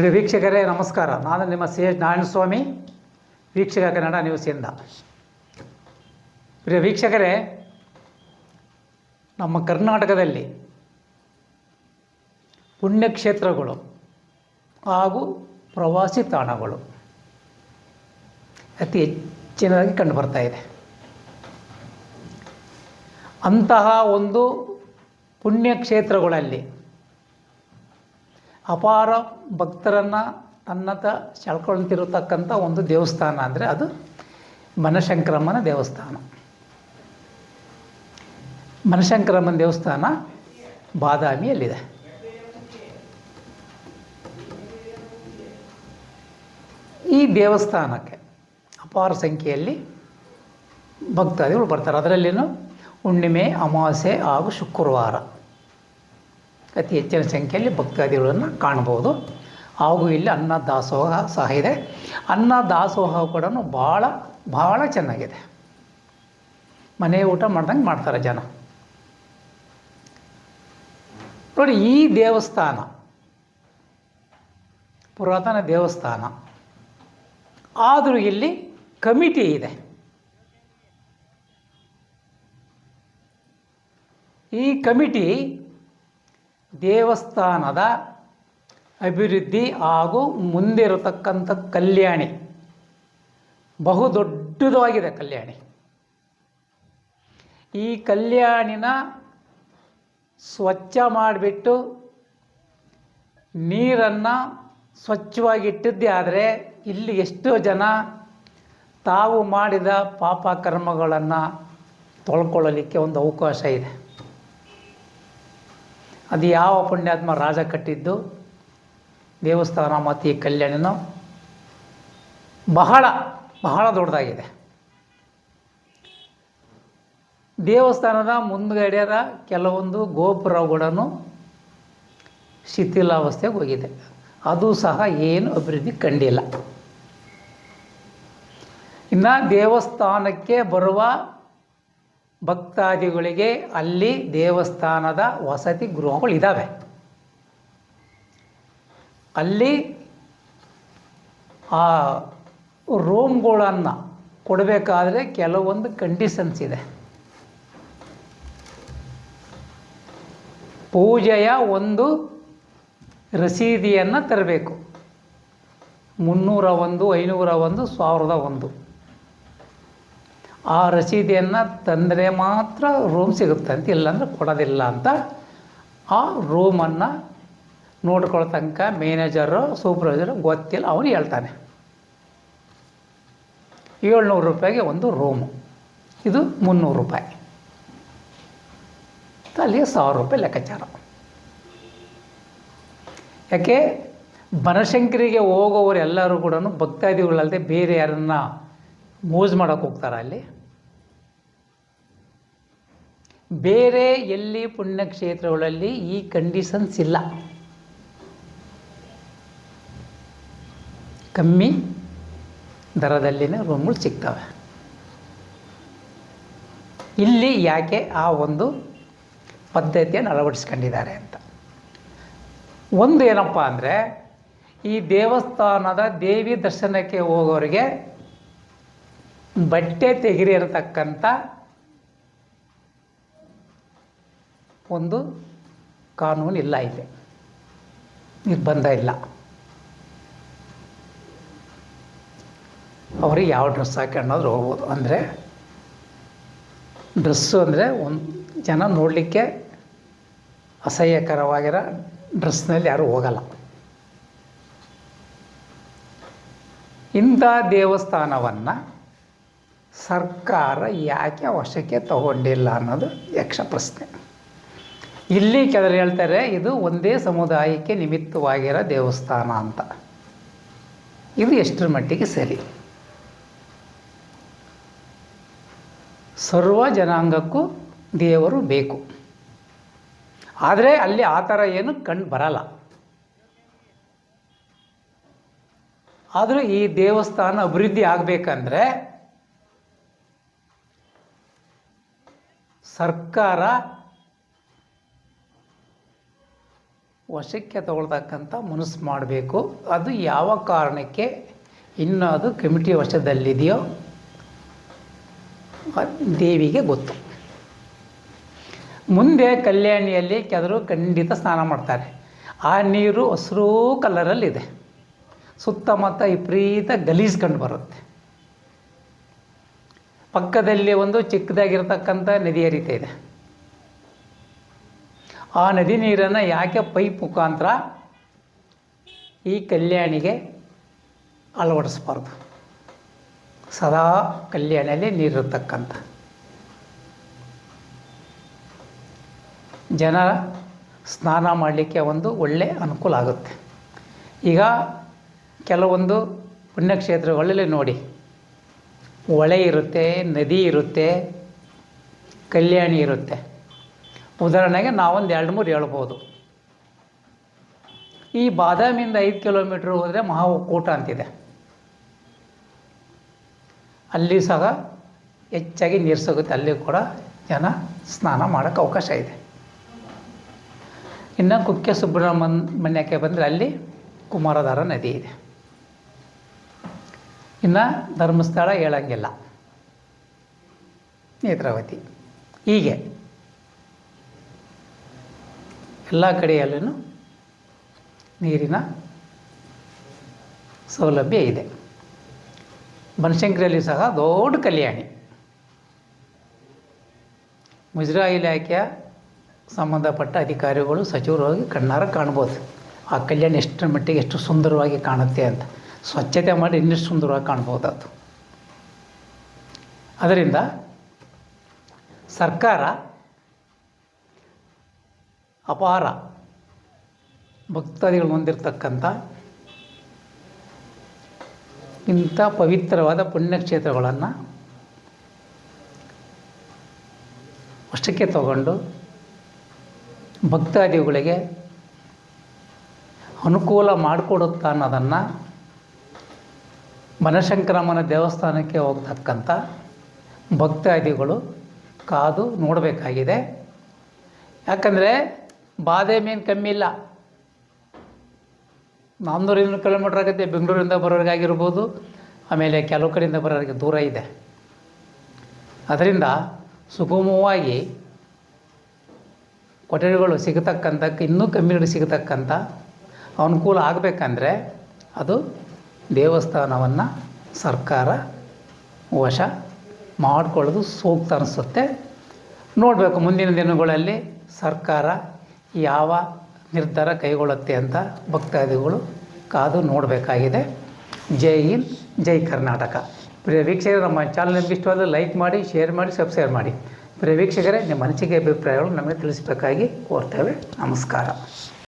ಪ್ರಿಯ ವೀಕ್ಷಕರೇ, ನಮಸ್ಕಾರ. ನಾನು ನಿಮ್ಮ ಸಿ ಎಚ್ ನಾರಾಯಣಸ್ವಾಮಿ, ವೀಕ್ಷಕ ಕನ್ನಡ ನ್ಯೂಸಿಂದ ಪ್ರಿಯ ವೀಕ್ಷಕರೇ, ನಮ್ಮ ಕರ್ನಾಟಕದಲ್ಲಿ ಪುಣ್ಯಕ್ಷೇತ್ರಗಳು ಹಾಗೂ ಪ್ರವಾಸಿ ತಾಣಗಳು ಅತಿ ಹೆಚ್ಚಿನದಾಗಿ ಕಂಡುಬರ್ತಾ ಇದೆ. ಅಂತಹ ಒಂದು ಪುಣ್ಯಕ್ಷೇತ್ರಗಳಲ್ಲಿ ಅಪಾರ ಭಕ್ತರನ್ನು ತನ್ನತ ಸೆಳ್ಕೊಳ್ತಿರತಕ್ಕಂಥ ಒಂದು ದೇವಸ್ಥಾನ ಅಂದರೆ ಅದು ಬನಶಂಕರಮ್ಮನ ದೇವಸ್ಥಾನ. ಬನಶಂಕರಮ್ಮನ ದೇವಸ್ಥಾನ ಬಾದಾಮಿಯಲ್ಲಿದೆ. ಈ ದೇವಸ್ಥಾನಕ್ಕೆ ಅಪಾರ ಸಂಖ್ಯೆಯಲ್ಲಿ ಭಕ್ತಾದಿಗಳು ಬರ್ತಾರೆ. ಅದರಲ್ಲಿನೂ ಹುಣ್ಣಿಮೆ, ಅಮಾವಾಸ್ಯೆ ಹಾಗೂ ಶುಕ್ರವಾರ. ಅತಿ ಹೆಚ್ಚಿನ ಸಂಖ್ಯೆಯಲ್ಲಿ ಭಕ್ತಾದಿಗಳನ್ನು ಕಾಣ್ಬೋದು ಹಾಗೂ ಇಲ್ಲಿ ಅನ್ನ ದಾಸೋಹ ಸಹ ಇದೆ. ಅನ್ನ ದಾಸೋಹ ಕೂಡ ಭಾಳ ಭಾಳ ಚೆನ್ನಾಗಿದೆ. ಮನೆ ಊಟ ಮಾಡ್ದಂಗೆ ಮಾಡ್ತಾರೆ ಜನ. ನೋಡಿ, ಈ ದೇವಸ್ಥಾನ, ಪುರಾತನ ದೇವಸ್ಥಾನ, ಆದರೂ ಇಲ್ಲಿ ಕಮಿಟಿ ಇದೆ. ಈ ಕಮಿಟಿ ದೇವಸ್ಥಾನದ ಅಭಿವೃದ್ಧಿ ಹಾಗೂ ಮುಂದಿರತಕ್ಕಂಥ ಕಲ್ಯಾಣಿ. ಬಹುದೊಡ್ಡದಾಗಿದೆ ಕಲ್ಯಾಣಿ. ಈ ಕಲ್ಯಾಣಿನ ಸ್ವಚ್ಛ ಮಾಡಿಬಿಟ್ಟು ನೀರನ್ನು ಸ್ವಚ್ಛವಾಗಿಟ್ಟಿದ್ದೇ ಆದರೆ ಇಲ್ಲಿ ಎಷ್ಟೋ ಜನ ತಾವು ಮಾಡಿದ ಪಾಪ ಕರ್ಮಗಳನ್ನು ತೊಳ್ಕೊಳ್ಳಲಿಕ್ಕೆ ಒಂದು ಅವಕಾಶ ಇದೆ. ಅದು ಯಾವ ಪುಣ್ಯಾತ್ಮ ರಾಜ ಕಟ್ಟಿದ್ದು? ದೇವಸ್ಥಾನ ಮತ್ತು ಈ ಕಲ್ಯಾಣಿನೂ? ಬಹಳ ಬಹಳ ದೊಡ್ಡದಾಗಿದೆ. ದೇವಸ್ಥಾನದ ಮುಂದ್ಗಡೆಯದ ಕೆಲವೊಂದು ಗೋಪುರಗಳನ್ನು ಶಿಥಿಲಾವಸ್ಥೆಗೆ ಹೋಗಿದೆ. ಅದು ಸಹ ಏನು ಅಭಿವೃದ್ಧಿ ಕಂಡಿಲ್ಲ. ಇನ್ನು ದೇವಸ್ಥಾನಕ್ಕೆ ಬರುವ ಭಕ್ತಾದಿಗಳಿಗೆ ಅಲ್ಲಿ ದೇವಸ್ಥಾನದ ವಸತಿ ಗೃಹಗಳು ಇದ್ದಾವೆ ಅಲ್ಲಿ ಆ ರೂಮ್ಗಳನ್ನು ಕೊಡಬೇಕಾದ್ರೆ ಕೆಲವೊಂದು ಕಂಡೀಷನ್ಸ್ ಇದೆ. ಪೂಜೆಯ ಒಂದು ರಸೀದಿಯನ್ನು ತರಬೇಕು. ಮುನ್ನೂರ ಒಂದು, ಐನೂರ ಒಂದು, ಸಾವಿರದ ಒಂದು. ಆ ರಸೀದಿಯನ್ನು ತಂದರೆ ಮಾತ್ರ ರೂಮ್ ಸಿಗುತ್ತೆ ಅಂತ, ಇಲ್ಲಾಂದ್ರೆ ಕೊಡೋದಿಲ್ಲ ಅಂತ. ಆ ರೂಮನ್ನು ನೋಡ್ಕೊಳ್ಳೋ ತನಕ ಮ್ಯಾನೇಜರು ಸೂಪರ್ವೈಸರು ಗೊತ್ತಿಲ್ಲ, ಅವನು ಹೇಳ್ತಾನೆ. ಏಳ್ನೂರು ರೂಪಾಯಿಗೆ ಒಂದು ರೂಮು ಇದು ಮುನ್ನೂರು ರೂಪಾಯಿ. ಅಲ್ಲಿಗೆ ಸಾವಿರ ರೂಪಾಯಿ ಲೆಕ್ಕಾಚಾರ. ಯಾಕೆ? ಬನಶಂಕರಿಗೆ ಹೋಗೋರೆಲ್ಲರೂ ಕೂಡ ಭಕ್ತಾದಿಗಳಲ್ಲದೆ ಬೇರೆ ಯಾರನ್ನ ಮೋಜ್ ಮಾಡೋಕ್ಕೆ ಹೋಗ್ತಾರೆ ಅಲ್ಲಿ? ಬೇರೆ ಎಲ್ಲಿ ಪುಣ್ಯಕ್ಷೇತ್ರಗಳಲ್ಲಿ ಈ ಕಂಡೀಷನ್ಸ್ ಇಲ್ಲ. ಕಮ್ಮಿ ದರದಲ್ಲಿನೇ ರೂಮ್ಗಳು ಸಿಗ್ತವೆ. ಇಲ್ಲಿ ಯಾಕೆ ಆ ಒಂದು ಪದ್ಧತಿಯನ್ನು ಅಳವಡಿಸ್ಕೊಂಡಿದ್ದಾರೆ ಅಂತ. ಒಂದು ಏನಪ್ಪ ಅಂದರೆ, ಈ ದೇವಸ್ಥಾನದ ದೇವಿ ದರ್ಶನಕ್ಕೆ ಹೋಗೋರಿಗೆ ಬಟ್ಟೆ ತೆಗಿರಿ ಒಂದು ಕಾನೂನು ಇಲ್ಲ ಇದೆ ನಿರ್ಬಂಧ ಇಲ್ಲ. ಅವ್ರಿಗೆ ಯಾವ ಡ್ರೆಸ್ ಹಾಕೊಂಡಾದ್ರೂ ಹೋಗ್ಬೋದು. ಅಂದರೆ ಡ್ರೆಸ್ಸು ಅಂದರೆ ಒಂದು ಜನ ನೋಡಲಿಕ್ಕೆ ಅಸಹ್ಯಕರವಾಗಿರೋ ಡ್ರೆಸ್ನಲ್ಲಿ ಯಾರೂ ಹೋಗಲ್ಲ. ಇಂಥ ದೇವಸ್ಥಾನವನ್ನು ಸರ್ಕಾರ ಯಾಕೆ ವಶಕ್ಕೆ ತಗೊಂಡಿಲ್ಲ ಅನ್ನೋದು ಯಕ್ಷ ಪ್ರಶ್ನೆ. ಇಲ್ಲಿ ಕೆಲವರು ಹೇಳ್ತಾರೆ, ಇದು ಒಂದೇ ಸಮುದಾಯಕ್ಕೆ ನಿಮಿತ್ತವಾಗಿರೋ ದೇವಸ್ಥಾನ ಅಂತ. ಇದು ಎಷ್ಟರ ಮಟ್ಟಿಗೆ ಸರಿ? ಸರ್ವ ಜನಾಂಗಕ್ಕೂ ದೇವರು ಬೇಕು. ಆದರೆ ಅಲ್ಲಿ ಆ ಥರ ಏನು ಕಂಡು ಬರಲ್ಲ. ಆದರೂ ಈ ದೇವಸ್ಥಾನ ಅಭಿವೃದ್ಧಿ ಆಗಬೇಕಂದ್ರೆ ಸರ್ಕಾರ ವಶಕ್ಕೆ ತಗೊಳ್ತಕ್ಕಂಥ ಮನಸ್ಸು ಮಾಡಬೇಕು. ಅದು ಯಾವ ಕಾರಣಕ್ಕೆ ಇನ್ನು ಅದು ಕಮಿಟಿ ವಶದಲ್ಲಿದೆಯೋ ದೇವಿಗೆ ಗೊತ್ತು. ಮುಂದೆ ಕಲ್ಯಾಣಿಯಲ್ಲಿ ಕೆದರು ಖಂಡಿತ ಸ್ನಾನ ಮಾಡ್ತಾರೆ. ಆ ನೀರು ಹಸಿರು ಕಲರಲ್ಲಿದೆ. ಸುತ್ತಮುತ್ತ ವಿಪರೀತ ಗಲೀಜು ಕಂಡು ಬರುತ್ತೆ. ಪಕ್ಕದಲ್ಲಿ ಒಂದು ಚಿಕ್ಕದಾಗಿರ್ತಕ್ಕಂಥ ನದಿ ರೀತಿ ಇದೆ. ಆ ನದಿ ನೀರನ್ನು ಯಾಕೆ ಪೈಪ್ ಮುಖಾಂತರ ಈ ಕಲ್ಯಾಣಿಗೆ ಅಳವಡಿಸ್ಬಾರ್ದು? ಸದಾ ಕಲ್ಯಾಣಿಯಲ್ಲಿ ನೀರಿರ್ತಕ್ಕಂಥ. ಜನ ಸ್ನಾನ ಮಾಡಲಿಕ್ಕೆ ಒಂದು ಒಳ್ಳೆ ಅನುಕೂಲ ಆಗುತ್ತೆ. ಈಗ ಕೆಲವೊಂದು ಪುಣ್ಯಕ್ಷೇತ್ರಗಳಲ್ಲಿ ನೋಡಿ. ಹೊಳೆ ಇರುತ್ತೆ, ನದಿ ಇರುತ್ತೆ, ಕಲ್ಯಾಣಿ ಇರುತ್ತೆ. ಉದಾಹರಣೆಗೆ ನಾವೊಂದು ಎರಡು ಮೂರು ಹೇಳ್ಬೋದು. ಈ ಬಾದಾಮಿಯಿಂದ ಐದು ಕಿಲೋಮೀಟ್ರ್ ಹೋದರೆ ಮಹಾ ಒಕ್ಕೂಟ ಅಂತಿದೆ. ಅಲ್ಲಿ ಸಹ ಹೆಚ್ಚಾಗಿ ನೀರು ಸಿಗುತ್ತೆ, ಅಲ್ಲಿ ಕೂಡ ಜನ ಸ್ನಾನ ಮಾಡೋಕ್ಕೆ ಅವಕಾಶ ಇದೆ. ಇನ್ನು ಕುಕ್ಕೆ ಸುಬ್ರಹ್ಮಣ್ಯಕ್ಕೆ ಬಂದರೆ ಅಲ್ಲಿ ಕುಮಾರಧಾರ ನದಿ ಇದೆ. ಇನ್ನು ಧರ್ಮಸ್ಥಳ ಹೇಳಂಗಿಲ್ಲ. ನೇತ್ರಾವತಿ. ಹೀಗೆ. ಎಲ್ಲ ಕಡೆಯಲ್ಲೂ ನೀರಿನ ಸೌಲಭ್ಯ ಇದೆ. ಬನಶಂಕರಿಯಲ್ಲಿ ಸಹ ದೊಡ್ಡ ಕಲ್ಯಾಣಿ. ಮುಜರಾ ಇಲಾಖೆಯ ಸಂಬಂಧಪಟ್ಟ ಅಧಿಕಾರಿಗಳು ಸಚಿವರಾಗಿ ಕಣ್ಣಾರ ಕಾಣ್ಬೋದು ಆ ಕಲ್ಯಾಣ ಎಷ್ಟರ ಮಟ್ಟಿಗೆ ಎಷ್ಟು ಸುಂದರವಾಗಿ ಕಾಣುತ್ತೆ ಅಂತ. ಸ್ವಚ್ಛತೆ ಮಾಡಿ ಇನ್ನಷ್ಟು ಸುಂದರವಾಗಿ ಕಾಣ್ಬೋದು ಅದು ಅದರಿಂದ ಸರ್ಕಾರ ಅಪಾರ ಭಕ್ತಾದಿಗಳು ಹೊಂದಿರತಕ್ಕಂಥ ಇಂಥ ಪವಿತ್ರವಾದ ಪುಣ್ಯಕ್ಷೇತ್ರಗಳನ್ನು ವಶಕ್ಕೆ ತಗೊಂಡು ಭಕ್ತಾದಿಗಳಿಗೆ ಅನುಕೂಲ ಮಾಡಿಕೊಡುತ್ತಾ ಅನ್ನೋದನ್ನು ಬನಶಂಕರಮ್ಮನ ದೇವಸ್ಥಾನಕ್ಕೆ ಹೋಗ್ತಕ್ಕಂಥ ಭಕ್ತಾದಿಗಳು ಕಾದು ನೋಡಬೇಕಾಗಿದೆ. ಯಾಕಂದರೆ ಬಾಧೆ ಮೀನು ಕಮ್ಮಿ ಇಲ್ಲ. ನಾನ್ನೂರು ಇನ್ನೂರು ಕಿಲೋಮೀಟ್ರ್ ಆಗುತ್ತೆ, ಬೆಂಗಳೂರಿಂದ ಬರೋರಿಗಾಗಿರ್ಬೋದು ಆಮೇಲೆ ಕೆಲವು ಕಡೆಯಿಂದ ಬರೋರಿಗೆ ದೂರ ಇದೆ. ಅದರಿಂದ ಸುಗಮವಾಗಿ ಕೊಠಡಿಗಳು ಸಿಗತಕ್ಕಂಥ ಇನ್ನೂ ಕಮ್ಮಿ ರೇಟ್ ಸಿಗತಕ್ಕಂಥ ಅನುಕೂಲ ಆಗಬೇಕಂದ್ರೆ ಅದು ದೇವಸ್ಥಾನವನ್ನು ಸರ್ಕಾರ ವಶ ಮಾಡಿಕೊಳ್ಳೋದು ಸೂಕ್ತ ಅನಿಸುತ್ತೆ. ನೋಡಬೇಕು ಮುಂದಿನ ದಿನಗಳಲ್ಲಿ ಸರ್ಕಾರ ಯಾವ ನಿರ್ಧಾರ ಕೈಗೊಳ್ಳುತ್ತೆ ಅಂತ ಭಕ್ತಾದಿಗಳು ಕಾದು ನೋಡಬೇಕಾಗಿದೆ. ಜೈ ಹಿಂದ್, ಜೈ ಕರ್ನಾಟಕ. ಪ್ರಿಯ ವೀಕ್ಷಕರೇ, ನಮ್ಮ ಚಾನಲ್ ನಿಮ್ಗೆ ಇಷ್ಟವಾದ ಲೈಕ್ ಮಾಡಿ ಶೇರ್ ಮಾಡಿ ಸಬ್ಸ್ಕ್ರೈಬ್ ಮಾಡಿ. ಪ್ರಿಯ ನಿಮ್ಮ ಅನಿಸಿಕೆ ಅಭಿಪ್ರಾಯಗಳು ನಮಗೆ ತಿಳಿಸಬೇಕಾಗಿ ಕೋರ್ತೇವೆ. ನಮಸ್ಕಾರ.